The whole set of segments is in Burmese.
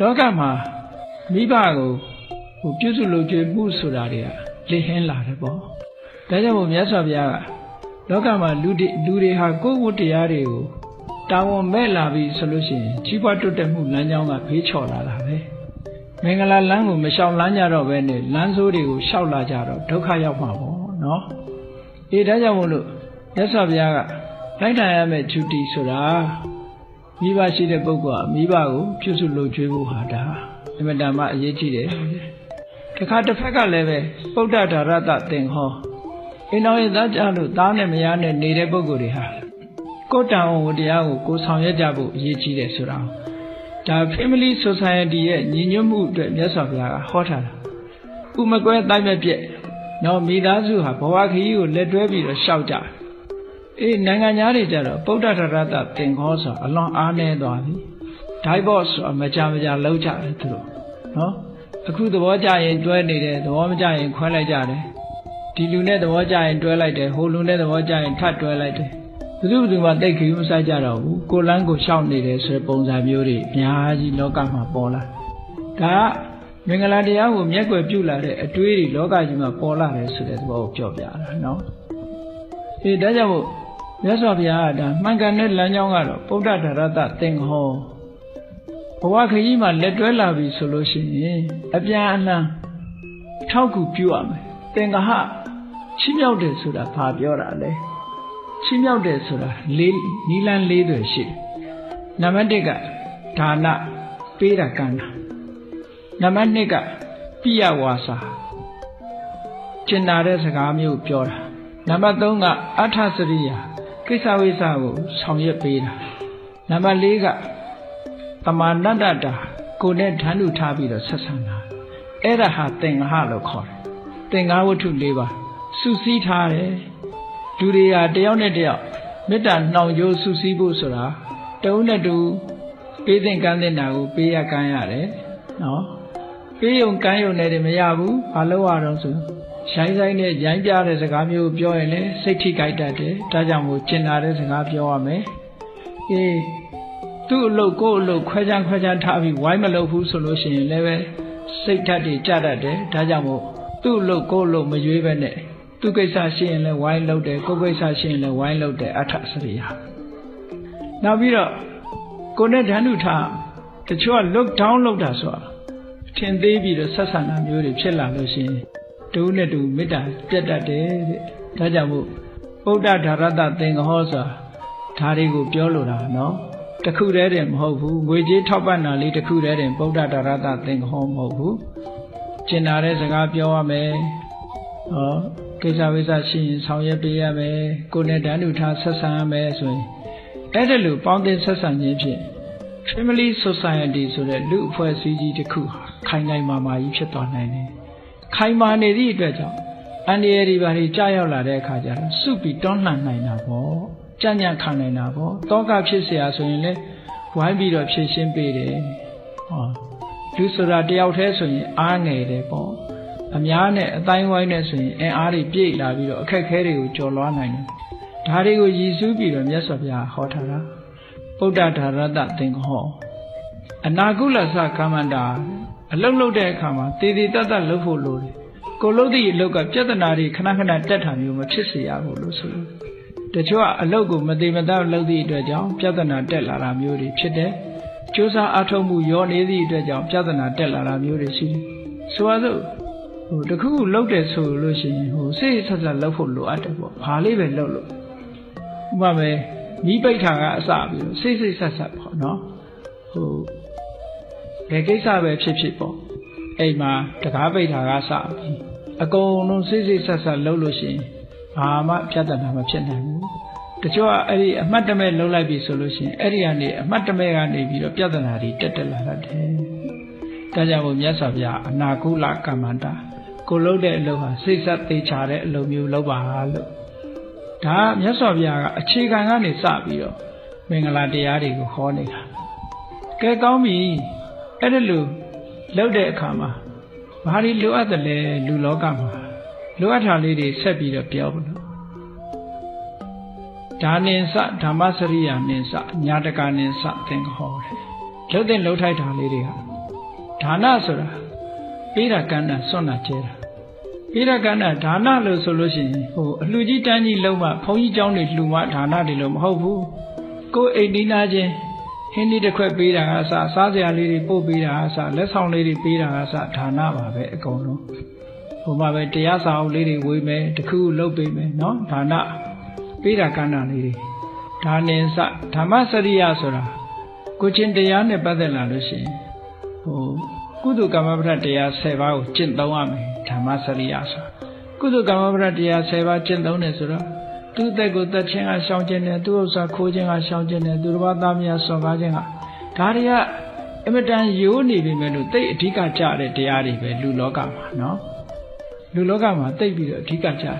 လောကမှာမိဘကိုဟိုပြုစုလုပ်ကြွေးမှုဆိုတာတွေကလေဟင်းလာတယ်ပေါ့ဒါကြောင့်မို့မြတ်စွာဘုရားကလောကမှာလူတွေလူတွေဟာကိုယ်ဝတ္တရားတွေကိုတာဝန်မဲ့လာပြီဆိုလို့ရှိရင်ကြီးပွားတိုးတက်မှုလမ်းကြောင်းကဖေးချော်လာတာပဲမင်္ဂလာလမ်းကိုမလျှောက်လမ်းကြတော့ပဲနဲ့လမ်းဆိုးတွေကိုလျှောက်လာကြတော့ဒုက္ခရောက်မှာပေါ့နော်အေးဒါကြောင့်မို့လို့မြတ်စွာဘုရားကလိုက်တိုင်ရမယ့် duty ဆိုတာ မိဘရှိတဲ့ပုဂ္ဂိုလ်ကမိဘကိုပြုစုလုပ်ကြွေးဖို့ဟာဒါအင်မတန်မှအရေးကြီးတယ်တခါတစ်ဖက်ကလည်းပဲပုဒ္ဒဒါရတသင်္ဟောအိမ်တော်ရဲ့သားကြလို့သားနဲ့မယားနဲ့နေတဲ့ပုဂ္ဂိုလ်တွေဟာကိုယ်တန်ဝတရားကိုကိုယ်ဆောင်ရွက်ကြဖို့အရေးကြီးတယ်ဆိုတာဒါ family society ရဲ့ညီညွတ်မှုအတွက်မြတ်စွာဘုရားကဟောထားတာဥမကွဲတိုက်မဲ့ပြက်နော်မိသားစုဟာဘဝခရီးကိုလက်တွဲပြီးတော့ရှောက်ကြ အေးနိုင်ငံသားတွေကြတော့ပုဒ္ဒဒါရတသင်္ဟောဆိုအလွန်အားနည်းသွားပြီ divorce ဆိုမကြမကြလောက်ကြတယ်သူတို့နော်အခုသဘောကျရင်တွဲနေတယ်သဘောမကျရင်ခွဲလိုက်ကြတယ်ဒီလူနဲ့သဘောကျရင်တွဲလိုက်တယ်ဟိုလူနဲ့သဘောကျရင်ထပ်တွဲလိုက်တယ်ဘယ်သူဘယ်သူမှတိတ်ခရီးမဆိုင်ကြတော့ဘူးကိုလန်းကိုရှောက်နေတယ်ဆိုတဲ့ပုံစံမျိုးတွေအများကြီးလောကမှာပေါ်လာဒါကမင်္ဂလာတရားကိုမျက်ွယ်ပြုလာတဲ့အတွေးတွေလောကကြီးမှာပေါ်လာတယ်ဆိုတဲ့သဘောကိုပြောပြတာနော်အေးဒါကြောင့်မို့ မြတ်စွာဘုရားကဒါမှန်ကန်တဲ့လမ်းကြောင်းကတော့ပုဒ္ဒဒါရတသင်္ဟောဘဝခရီးမှာလက်တွဲလာပြီဆိုလို့ရှိရင်အပြန်အလှန်ထောက်ကူပြုရမယ်သင်္ကဟချီးမြှောက်တယ်ဆိုတာဘာပြောတာလဲချီးမြှောက်တယ်ဆိုတာလေးနီလန်းလေးတွေရှိတယ်နံပါတ်1ကဒါနပေးတာကမ်းတာနံပါတ်2ကပိယဝါစာကျင်နာတဲ့စကားမျိုးပြောတာနံပါတ်3ကအထစရိယာ ကိစ္စဝိစ္စကိုဆောင်ရွက်ပေးတာနံပါတ်4ကတမာနတ္တတာကိုယ်နဲ့ဓာတ်လူထားပြီးတော့ဆက်ဆံတာအဲ့ဒါဟာသင်္ဃဟလို့ခေါ်တယ်သင်္ဃဝတ္ထု၄ပါးစုစည်းထားတယ်လူတွေဟာတယောက်နဲ့တယောက်မေတ္တာနှောင်ကြိုးစုစည်းဖို့ဆိုတာတဦးနဲ့တူပေးသင်ကမ်းသင်တာကိုပေးရကမ်းရတယ်နော်ပေးယုံကမ်းယုံနဲ့တည်းမရဘူးဘာလို့ရတော့ဆို ရိုင်းဆိုင်နဲ့ရိုင်းပြတဲ့စကားမျိုးပြောရင်လည်းစိတ်ထိကြိုက်တတ်တယ်ဒါကြောင့်မို့ကျင်နာတဲ့စကားပြောရမယ်အေးသူ့အလုပ်ကိုယ့်အလုပ်ခွဲခြားခွဲခြားထားပြီးဝိုင်းမလုပ်ဘူးဆိုလို့ရှိရင်လည်းပဲစိတ်ဓာတ်တွေကြတတ်တယ်ဒါကြောင့်မို့သူ့အလုပ်ကိုယ့်အလုပ်မရွေးပဲနဲ့သူကိစ္စရှိရင်လည်းဝိုင်းလုပ်တယ်ကိုယ်ကိစ္စရှိရင်လည်းဝိုင်းလုပ်တယ်အထစရိယာနောက်ပြီးတော့ကိုယ်နဲ့ဓာတ်ထုထားတချို့က look down လုပ်တာဆိုတာထင်သေးပြီးတော့ဆက်ဆံတာမျိုးတွေဖြစ်လာလို့ရှိရင် တူနဲ့တူမေတ္တာပြတ်တတ်တယ်တဲ့ဒါကြောင့်မို့ဗုဒ္ဓဓာရတသင်္ကဟောဆိုတာဒါတွေကိုပြောလိုတာနော်တခုတည်းတည်းမဟုတ်ဘူးငွေကြေးထောက်ပံ့တာလေးတခုတည်းတည်းဗုဒ္ဓဒါရတသင်္ကဟောမဟုတ်ဘူးကျင်နာတဲ့စကားပြောရမယ်ဟောကိစ္စဝိစ္စရှိရင်ဆောင်ရွက်ပေးရမယ်ကိုယ်နဲ့တန်းတူထားဆက်ဆံရမယ်ဆိုရင်အဲ့ဒါလိုပေါင်းတင်ဆက်ဆံခြင်းဖြင့် family society ဆိုတဲ့လူအဖွဲ့အစည်းကြီးတစ်ခုဟာခိုင်ခိုင်မာမာကြီးဖြစ်သွားနိုင်တယ် ခိုင်မာနေသည့်အတွက်ကြောင့်အန္တရာယ်တွေဘာတွေကြာရောက်လာတဲ့အခါကျတော့စုပြီးတွန်းလှန်နိုင်တာပေါ့ကြံ့ကြံ့ခံနိုင်တာပေါ့တောကဖြစ်เสียဆိုရင်လည်းဝိုင်းပြီးတော့ဖြည့်ရှင်းပေးတယ်ဟောလူဆိုတာတယောက်တည်းဆိုရင်အားငယ်တယ်ပေါ့အများနဲ့အတိုင်းဝိုင်းနဲ့ဆိုရင်အင်အားတွေပြည့်လာပြီးတော့အခက်ခဲတွေကိုကျော်လွှားနိုင်တယ်ဒါတွေကိုရည်စူးပြီးတော့မြတ်စွာဘုရားဟောထားတာပုဒ္ဒဓာရတသင်္ဟောအနာကုလသကမ္မန္တာ အလုတ်လုတ်တဲ့အခါမှာတည်တည်တတ်တတ်လှုပ်ဖို့လိုတယ်ကိုလို့သည့်အလုတ်ကပြဿနာတွေခဏခဏတက်တာမျိုးမဖြစ်စေရဘူးလို့ဆိုလို့တချို့ကအလုတ်ကိုမတိမတောက်လုပ်သည့်အတွက်ကြောင့်ပြဿနာတက်လာတာမျိုးတွေဖြစ်တယ်။ကြိုးစားအထောက်မှုရောနေသည့်အတွက်ကြောင့်ပြဿနာတက်လာတာမျိုးတွေရှိတယ်။ဆိုပါစို့ဟိုတခုခုလုပ်တယ်ဆိုလို့ရှိရင်ဟိုစိတ်ဆက်ဆက်လုပ်ဖို့လိုအပ်တယ်ပေါ့။ဘာလေးပဲလုပ်လို့ဥပမာပဲမိပိဋ္ဌာကအစပြီးတော့စိတ်စိတ်ဆက်ဆက်ပေါ့နော်။ဟို ဘယ်ကိစ္စပဲဖြစ်ဖြစ်ပေါ့။အိမ်မှာတကားပိဋ္ဌာကစပြီးအကုန်လုံးစိတ်စိတ်ဆက်ဆက်လုပ်လို့ရှိရင်ဘာမှပြဿနာမဖြစ်နိုင်ဘူးတချို့ကအဲ့ဒီအမှတ်တမဲ့လုံးလိုက်ပြီဆိုလို့ရှိရင်အဲ့ဒီကနေအမှတ်တမဲ့ကနေပြီးတော့ပြဿနာတွေတက်တက်လာတတ်တယ်ဒါကြောင့်မို့မြတ်စွာဘုရားအနာကုလကမ္မန္တာကိုလုံးတဲ့အလုပ်ဟာစိတ်ဆက်သေးချာတဲ့အလုပ်မျိုးလုပ်ပါလို့ဒါမြတ်စွာဘုရားကအခြေခံကနေစပြီးတော့မင်္ဂလာတရားတွေကိုဟောနေတာကဲကောင်းပြီ အဲ့ဒါလို့လုပ်တဲ့အခါမှာဘာတွေလိုအပ်တယ်လဲလူလောကမှာလိုအပ်တာလေးတွေဆက်ပြီးတော့ပြောဖို့လို့ဒါနင်္စဓမ္မစရိယာနင်္စညာတကနင်္စသင်္ဟောတယ် လှုပ်တဲ့လှုပ်ထိုက်တာလေးတွေကဒါနဆိုတာပေးတာကမ်းတာစွန့်တာကျဲတာပေးတာကမ်းတာဒါနလို့ဆိုလို့ရှိရင်ဟိုအလှကြီးတန်းကြီးလုံးမှဘုန်းကြီးเจ้าတွေလှူမှဒါနတွေလို့မဟုတ်ဘူးကိုယ်အိမ်နီးနာချင်း ဟင်းဒီတစ်ခွက်ပေးတာကစစားစရာလေးတွေပို့ပေးတာကစလက်ဆောင်လေးတွေပေးတာကစဒါနပါပဲအကုန်လုံးဟိုမှာပဲတရားစာအုပ်လေးတွေဝေမယ်တခုခုလုပ်ပေးမယ်နော်ဒါနပေးတာကမ်းတာလေးတွေဒါနင်စဓမ္မစရိယဆိုတာကိုချင်းတရားနဲ့ပတ်သက်လာလို့ရှိရင်ဟိုကုသကမ္မပဒတရား10ပါးကိုကျင့်သုံးရမယ်ဓမ္မစရိယဆိုကုသကမ္မပဒတရား10ပါးကျင့်သုံးတယ်ဆိုတော့ သူ့အသက်ကိုတတ်ခြင်းကရှောင်ခြင်းနဲ့သူ့ဥစ္စာခိုးခြင်းကရှောင်ခြင်းနဲ့သူတစ်ပါးသားများစော်ကားခြင်းကဒါတွေကအမတန်ရိုးနေပြီမဲ့လို့တိတ်အဓိကကြတဲ့တရားတွေပဲလူလောကမှာနော်လူလောကမှာတိတ်ပြီးတော့အဓိကကြတယ်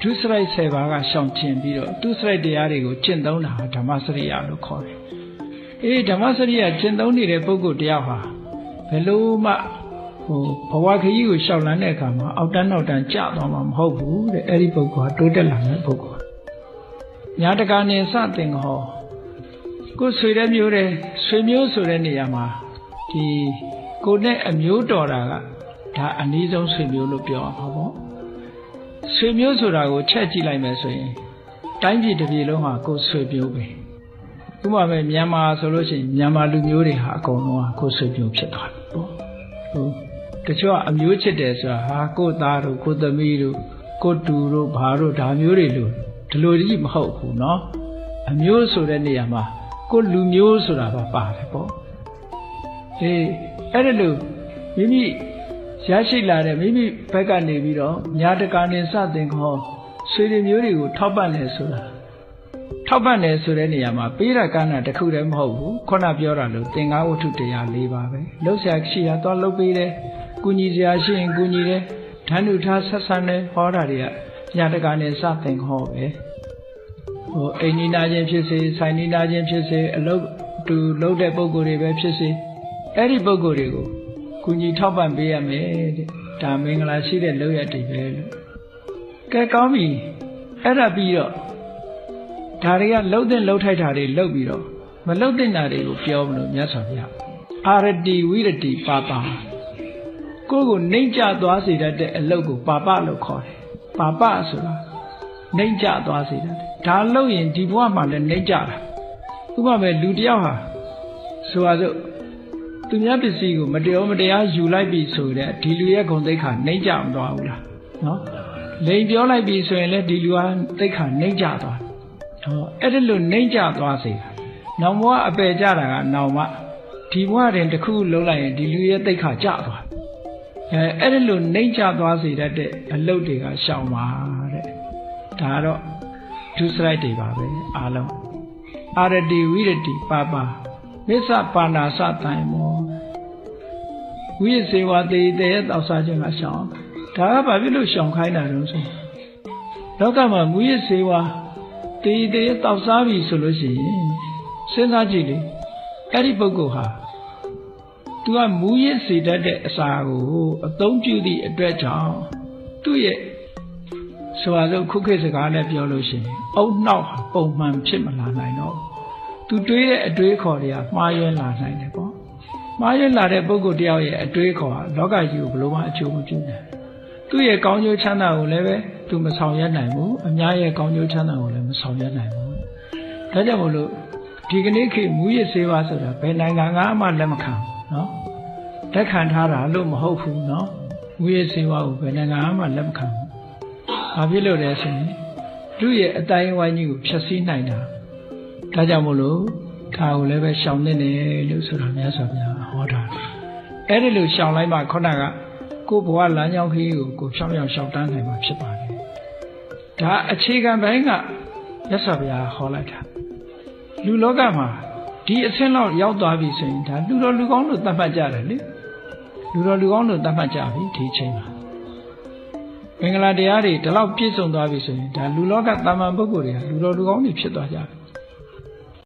ဒုစရိုက်10ပါးကရှောင်ကျင်ပြီးတော့သူစရိုက်တရားတွေကိုကျင့်သုံးတာဓမ္မစရိယလို့ခေါ်တယ်အေးဓမ္မစရိယကျင့်သုံးနေတဲ့ပုဂ္ဂိုလ်တယောက်ဟာဘယ်လို့မှဟိုဘဝခရီးကိုရှောက်လန်းတဲ့အခါမှာအောက်တန်းနောက်တန်းကျသွားမှာမဟုတ်ဘူးတဲ့အဲ့ဒီပုဂ္ဂိုလ်ကတိုးတက်လာတဲ့ပုဂ္ဂိုလ် ညာတကာနေစတင်ဟောကိုဆွေတဲ့မျိုးတဲ့ဆွေမျိုးဆိုတဲ့နေရာမှာဒီကိုနဲ့အမျိုးတော်တာကဒါအနည်းဆုံးဆွေမျိုးလို့ပြောအောင်ပေါ့ဆွေမျိုးဆိုတာကိုချက်ကြည့်လိုက်မယ်ဆိုရင်တိုင်းပြည်တစ်ပြည်လုံးဟာကိုဆွေမျိုးပဲဥပမာပဲမြန်မာဆိုလို့ရှိရင်မြန်မာလူမျိုးတွေဟာအကုန်လုံးကကိုဆွေမျိုးဖြစ်သွားပြီပေါ့ဟုတ်တချို့ကအမျိုးချစ်တယ်ဆိုတာဟာကိုသားတို့ကိုသမီးတို့ကိုတူတို့ဘာတို့ဒါမျိုးတွေလို့ ဒီလိုကြီးမဟုတ်ဘူးเนาะအမျိုးဆိုတဲ့နေရာမှာကိုလူမျိုးဆိုတာပါပါတယ်ပေါ့အေးအဲ့ဒါလို့မိမိရရှိလာတဲ့မိမိဘက်ကနေပြီးတော့ညာတကာနေစတင်ခေါ်ဆွေတွေမျိုးတွေကိုထောက်ပံ့တယ်ဆိုတာထောက်ပံ့တယ်ဆိုတဲ့နေရာမှာပေးတာကမ်းတာတခုတည်းမဟုတ်ဘူးခုနပြောတာလို့သင်္ကားဝတ္ထုတရား၄ပါးပဲလှုပ်ရှားရှိရတော့လှုပ်ပေးတယ်ကုညီစရာရှိရင်ကုညီတယ်ဓာတ်နုထားဆက်ဆံတယ်ဟောတာတွေကညာတကာနေစတင်ခေါ်ပဲ ဟိုအိမ်နီးနာချင်းဖြစ်စေဆိုင်နီးနာချင်းဖြစ်စေအလုပ်တူလုပ်တဲ့ပုံကိုယ်တွေပဲဖြစ်စေအဲ့ဒီပုံကိုယ်တွေကိုကုညီထောက်ပံ့ပေးရမယ်တဲ့ဒါမင်္ဂလာရှိတဲ့လုပ်ရတည်ပဲလို့ကဲကောင်းပြီအဲ့ဒါပြီးတော့ဒါတွေကလှုပ်တဲ့လှုပ်ထိုက်တာတွေလှုပ်ပြီးတော့မလှုပ်တဲ့နာတွေကိုပြောမလို့မြတ်စွာဘုရားအာရတိဝိရတိပါပါကိုယ့်ကိုနှိမ့်ကျသွားစေတတ်တဲ့အလုပ်ကိုပါပလို့ခေါ်တယ်ပါပဆိုတာ နှိမ့်ကျသွားစေတတ်တယ်ဒါလှုပ်ရင်ဒီဘဝမှာလည်းနှိမ့်ကျတာဥပမာလူတယောက်ဟာဆိုပါစို့သူများပစ္စည်းကိုမတရားမတရားယူလိုက်ပြီဆိုတဲ့ဒီလူရဲ့ဂုဏ်သိက္ခာနှိမ့်ကျမသွားဘူးလားနော်လိန်ပြောလိုက်ပြီဆိုရင်လည်းဒီလူဟာသိက္ခာနှိမ့်ကျသွားဟောအဲ့ဒါလို့နှိမ့်ကျသွားစေတာနောင်ဘဝအပယ်ကြတာကနောင်မှဒီဘဝတင်တစ်ခုလုံးလိုက်ရင်ဒီလူရဲ့သိက္ခာကျသွားအဲအဲ့ဒါလို့နှိမ့်ကျသွားစေတတ်တဲ့အလုပ်တွေကရှောင်ပါတဲ့ ဒါကတော့ဒုစရိုက်တွေပါပဲအားလုံးအာရတိဝိရတိပါပါမစ္ဆပါဏာစတန်မောဝိစေဝတေတေတောက်စားခြင်းကရှောင်ဒါကဘာဖြစ်လို့ရှောင်ခိုင်းတာလဲဆိုလောကမှာမူရစေဝတေတေတောက်စားပြီဆိုလို့ရှိရင်စဉ်းစားကြည့်လေအဲ့ဒီပုဂ္ဂိုလ်ဟာသူကမူရစေတတ်တဲ့အစာကိုအသုံးပြုသည့်အတွက်ကြောင့်သူ့ရဲ့ ဆိုပါစို့ခုခေတ်စကားနဲ့ပြောလို့ရှိရင်အုံနောက်ပုံမှန်ဖြစ်မလာနိုင်တော့သူတွေးတဲ့အတွေးခေါ်တွေကမှားယွင်းလာနိုင်တယ်ပေါ့မှားယွင်းလာတဲ့ပုဂ္ဂိုလ်တယောက်ရဲ့အတွေးခေါ်ကလောကကြီးကိုဘယ်လိုမှအကျိုးမပြုနိုင်သူ့ရဲ့ကောင်းကျိုးချမ်းသာကိုလည်းပဲသူမဆောင်ရွက်နိုင်ဘူးအများရဲ့ကောင်းကျိုးချမ်းသာကိုလည်းမဆောင်ရွက်နိုင်ဘူးဒါကြောင့်မို့လို့ဒီကနေ့ခေတ်မူရစ်စေပါဆိုတာဘယ်နိုင်ငံကမှလက်မခံနော်လက်ခံထားတာလို့မဟုတ်ဘူးနော်မူရစ်စေပါကိုဘယ်နိုင်ငံမှလက်မခံဘူး ဘာဖြစ်လို့လဲဆိုရင်သူ့ရဲ့အတိုင်းဝိုင်းကြီးကိုဖျက်ဆီးနိုင်တာဒါကြောင့်မို့လို့ဒါကိုလည်းပဲရှောင်နေတယ်လို့ဆိုတာမြတ်စွာဘုရားဟောတာအဲ့ဒီလိုရှောင်လိုက်မှခုနကကိုဘဝလမ်းကြောင်းခရီးကိုကိုဖြောင်းရောက်ရှောင်တန်းနိုင်မှာဖြစ်ပါတယ်ဒါအခြေခံပိုင်းကမြတ်စွာဘုရားဟောလိုက်တာလူလောကမှာဒီအဆင့်လောက်ရောက်သွားပြီဆိုရင်ဒါလူတော်လူကောင်းလို့သတ်မှတ်ကြတယ်လေလူတော်လူကောင်းလို့သတ်မှတ်ကြပြီဒီအချိန်မှာမ င်္ဂလာတရားတွေဒီလောက်ပြည့်စုံသွားပြီဆိုရင်ဒါလူလောကတာမန်ပုဂ္ဂိုလ်တွေကလူတော်လူကောင်းတွေဖြစ်သွားကြတယ်